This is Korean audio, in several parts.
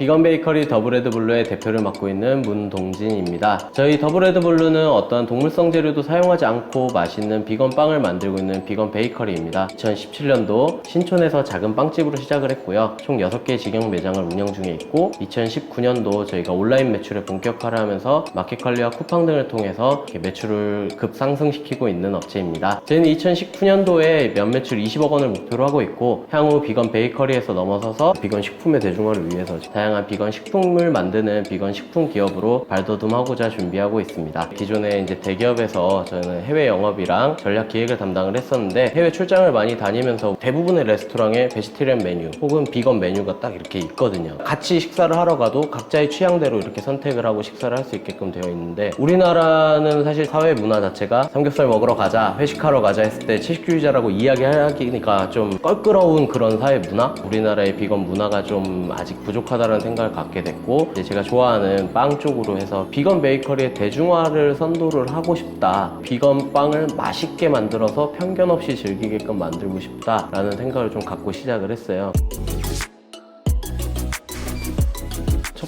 비건 베이커리 더블레드블루의 대표를 맡고 있는 문동진입니다. 저희 더블레드블루는 어떠한 동물성 재료도 사용하지 않고 맛있는 비건 빵을 만들고 있는 비건 베이커리입니다. 2017년도 신촌에서 작은 빵집으로 시작을 했고요. 총 6개 직영 매장을 운영 중에 있고 2019년도 저희가 온라인 매출에 본격화를 하면서 마켓 관리와 쿠팡 등을 통해서 매출을 급상승시키고 있는 업체입니다. 저희는 2019년도에 연매출 20억 원을 목표로 하고 있고 향후 비건 베이커리에서 넘어서서 비건 식품의 대중화를 위해서 다양한 비건 식품을 만드는 비건 식품 기업으로 발돋움하고자 준비하고 있습니다. 기존에 이제 대기업에서 저는 해외 영업이랑 전략 기획을 담당을 했었는데 해외 출장을 많이 다니면서 대부분의 레스토랑에 베지테리안 메뉴 혹은 비건 메뉴가 딱 이렇게 있거든요. 같이 식사를 하러 가도 각자의 취향대로 이렇게 선택을 하고 식사를 할 수 있게끔 되어 있는데 우리나라는 사실 사회 문화 자체가 삼겹살 먹으러 가자, 회식하러 가자 했을 때 채식주의자라고 이야기하기니까 좀 껄끄러운 그런 사회 문화? 우리나라의 비건 문화가 좀 아직 부족하다 는 생각을 갖게 됐고 이제 제가 좋아하는 빵 쪽으로 해서 비건 베이커리의 대중화를 선도를 하고 싶다. 비건 빵을 맛있게 만들어서 편견 없이 즐기게끔 만들고 싶다라는 생각을 좀 갖고 시작을 했어요.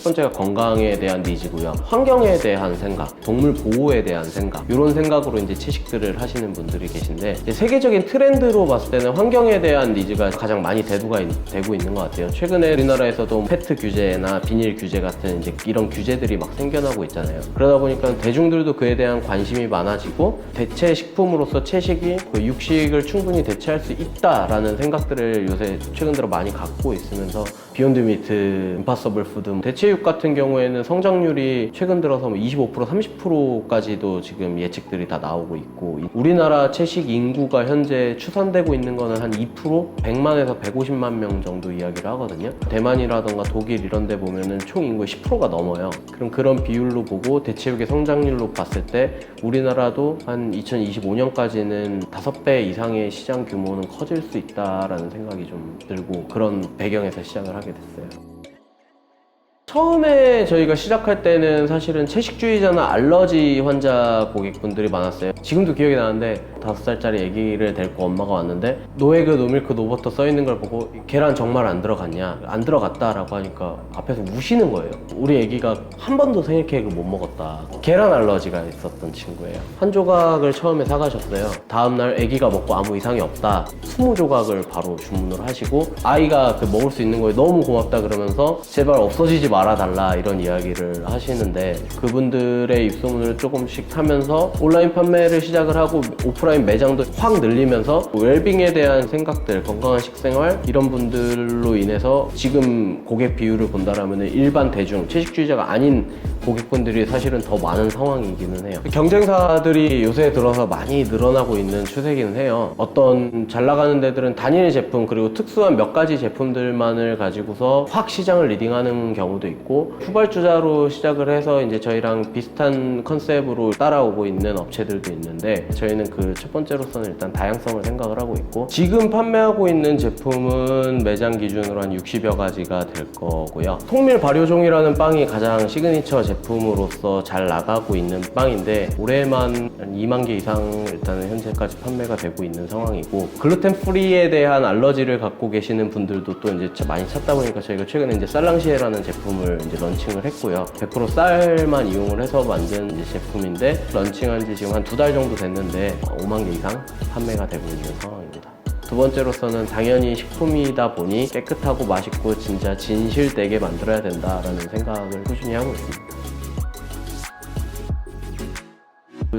첫 번째가 건강에 대한 니즈고요. 환경에 대한 생각, 동물 보호에 대한 생각, 이런 생각으로 이제 채식들을 하시는 분들이 계신데 세계적인 트렌드로 봤을 때는 환경에 대한 니즈가 가장 많이 대두가 있- 되고 있는 것 같아요. 최근에 우리나라에서도 페트 규제나 비닐 규제 같은 이제 이런 규제들이 막 생겨나고 있잖아요. 그러다 보니까 대중들도 그에 대한 관심이 많아지고 대체 식품으로서 채식이 그 육식을 충분히 대체할 수 있다라는 생각들을 요새 최근 들어 많이 갖고 있으면서 비욘드 미트, 임파서블 푸드, 뭐 대체 육 같은 경우에는 성장률이 최근 들어서 뭐 25% 30%까지도 지금 예측들이 다 나오고 있고 우리나라 채식 인구가 현재 추산되고 있는 거는 한 2% 100만에서 150만 명 정도 이야기를 하거든요. 대만이라던가 독일 이런 데 보면은 총 인구의 10%가 넘어요. 그럼 그런 비율로 보고 대체육의 성장률로 봤을 때 우리나라도 한 2025년까지는 5배 이상의 시장 규모는 커질 수 있다라는 생각이 좀 들고 그런 배경에서 시작을 하게 됐어요. 처음에 저희가 시작할 때는 사실은 채식주의자나 알러지 환자 고객분들이 많았어요. 지금도 기억이 나는데 다섯 살짜리 아기를 데리고 엄마가 왔는데 노에그 노밀크 노버터 써 있는 걸 보고 계란 정말 안 들어갔냐? 안 들어갔다라고 하니까 앞에서 우시는 거예요. 우리 아기가 한 번도 생일 케이크를 못 먹었다. 계란 알러지가 있었던 친구예요. 한 조각을 처음에 사가셨어요. 다음 날 아기가 먹고 아무 이상이 없다. 20조각을 바로 주문을 하시고 아이가 그 먹을 수 있는 거에 너무 고맙다 그러면서 제발 없어지지 말아달라 이런 이야기를 하시는데 그분들의 입소문을 조금씩 하면서 온라인 판매를 시작을 하고 오프라인 매장도 확 늘리면서 웰빙에 대한 생각들 건강한 식생활 이런 분들로 인해서 지금 고객 비율을 본다라면 일반 대중 채식주의자가 아닌 고객분들이 사실은 더 많은 상황이기는 해요. 경쟁사들이 요새 들어서 많이 늘어나고 있는 추세기는 해요. 어떤 잘 나가는 데들은 단일 제품 그리고 특수한 몇 가지 제품들만을 가지고서 확 시장을 리딩하는 경우도 있고 후발주자로 시작을 해서 이제 저희랑 비슷한 컨셉으로 따라오고 있는 업체들도 있는데 저희는 그 첫 번째로서는 일단 다양성을 생각을 하고 있고 지금 판매하고 있는 제품은 매장 기준으로 한 60여 가지가 될 거고요. 통밀 발효종이라는 빵이 가장 시그니처 제품으로서 잘 나가고 있는 빵인데 올해만 한 2만 개 이상 일단은 현재까지 판매가 되고 있는 상황이고 글루텐 프리에 대한 알러지를 갖고 계시는 분들도 또 이제 많이 찾다 보니까 저희가 최근에 이제 쌀랑시에라는 제품을 이제 런칭을 했고요. 100% 쌀만 이용을 해서 만든 제품인데 런칭한 지 지금 한 두 달 정도 됐는데 5만 개 이상 판매가 되고 있는 상황입니다. 두 번째로서는 당연히 식품이다 보니 깨끗하고 맛있고 진짜 진실되게 만들어야 된다라는 생각을 꾸준히 하고 있습니다.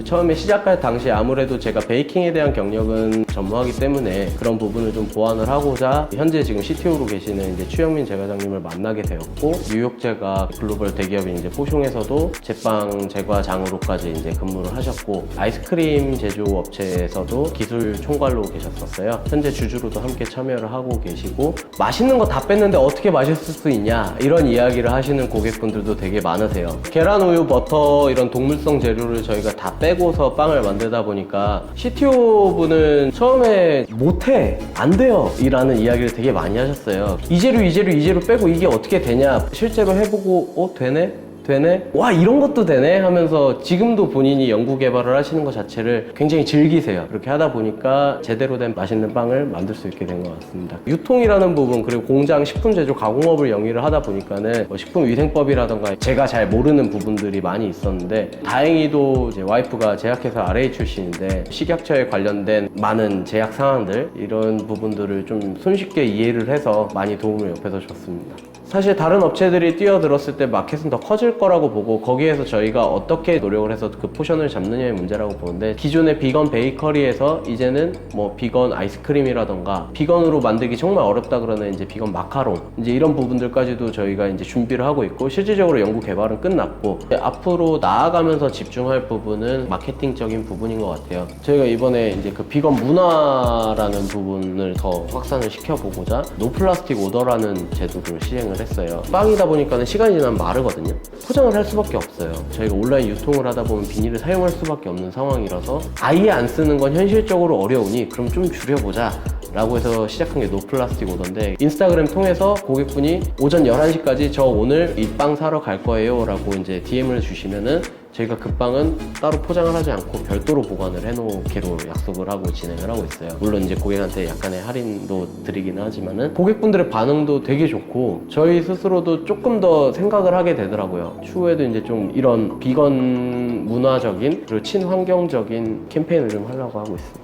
처음에 시작할 당시 아무래도 제가 베이킹에 대한 경력은 전무하기 때문에 그런 부분을 좀 보완을 하고자 현재 지금 CTO로 계시는 이제 추영민 제과장님을 만나게 되었고 뉴욕 제가 글로벌 대기업인 이제 포숑에서도 제빵 제과장으로까지 이제 근무를 하셨고 아이스크림 제조 업체에서도 기술 총괄로 계셨었어요. 현재 주주로도 함께 참여를 하고 계시고 맛있는 거 다 뺐는데 어떻게 맛있을 수 있냐 이런 이야기를 하시는 고객분들도 되게 많으세요. 계란, 우유, 버터 이런 동물성 재료를 저희가 다 빼고서 빵을 만들다 보니까 CTO 분은 처음에 못해 안 돼요. 이라는 이야기를 되게 많이 하셨어요. 이 재료 이 재료 이 재료 빼고 이게 어떻게 되냐? 실제로 해보고 어 되네 되네? 와 이런 것도 되네? 하면서 지금도 본인이 연구 개발을 하시는 것 자체를 굉장히 즐기세요. 그렇게 하다 보니까 제대로 된 맛있는 빵을 만들 수 있게 된 것 같습니다. 유통이라는 부분 그리고 공장 식품 제조 가공업을 영위를 하다 보니까는 뭐 식품 위생법이라던가 제가 잘 모르는 부분들이 많이 있었는데 다행히도 이제 와이프가 제약회사 RA 출신인데 식약처에 관련된 많은 제약 상황들 이런 부분들을 좀 손쉽게 이해를 해서 많이 도움을 옆에서 줬습니다. 사실 다른 업체들이 뛰어들었을 때 마켓은 더 커질 거라고 보고 거기에서 저희가 어떻게 노력을 해서 그 포션을 잡느냐의 문제라고 보는데 기존의 비건 베이커리에서 이제는 뭐 비건 아이스크림이라던가 비건으로 만들기 정말 어렵다 그러는 이제 비건 마카롱 이제 이런 부분들까지도 저희가 이제 준비를 하고 있고 실질적으로 연구 개발은 끝났고 앞으로 나아가면서 집중할 부분은 마케팅적인 부분인 것 같아요. 저희가 이번에 이제 그 비건 문화라는 부분을 더 확산을 시켜보고자 노플라스틱 오더라는 제도를 시행을 했어요. 빵이다 보니까는 시간이 지나면 마르거든요. 포장을 할 수밖에 없어요. 저희가 온라인 유통을 하다 보면 비닐을 사용할 수밖에 없는 상황이라서 아예 안 쓰는 건 현실적으로 어려우니 그럼 좀 줄여보자. 라고 해서 시작한 게 노플라스틱 오더인데 인스타그램 통해서 고객분이 오전 11시까지 저 오늘 이 빵 사러 갈 거예요 라고 이제 DM을 주시면은 저희가 그 빵은 따로 포장을 하지 않고 별도로 보관을 해놓기로 약속을 하고 진행을 하고 있어요. 물론 이제 고객한테 약간의 할인도 드리기는 하지만은 고객분들의 반응도 되게 좋고 저희 스스로도 조금 더 생각을 하게 되더라고요. 추후에도 이제 좀 이런 비건 문화적인 그리고 친환경적인 캠페인을 좀 하려고 하고 있습니다.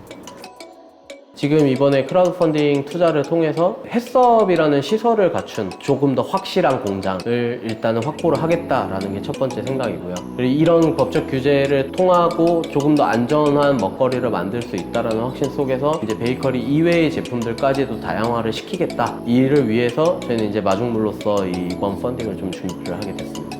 지금 이번에 크라우드 펀딩 투자를 통해서 햇섭이라는 시설을 갖춘 조금 더 확실한 공장을 일단은 확보를 하겠다라는 게 첫 번째 생각이고요. 그리고 이런 법적 규제를 통하고 조금 더 안전한 먹거리를 만들 수 있다라는 확신 속에서 이제 베이커리 이외의 제품들까지도 다양화를 시키겠다. 이 일을 위해서 저희는 이제 마중물로서 이번 펀딩을 좀 준비를 하게 됐습니다.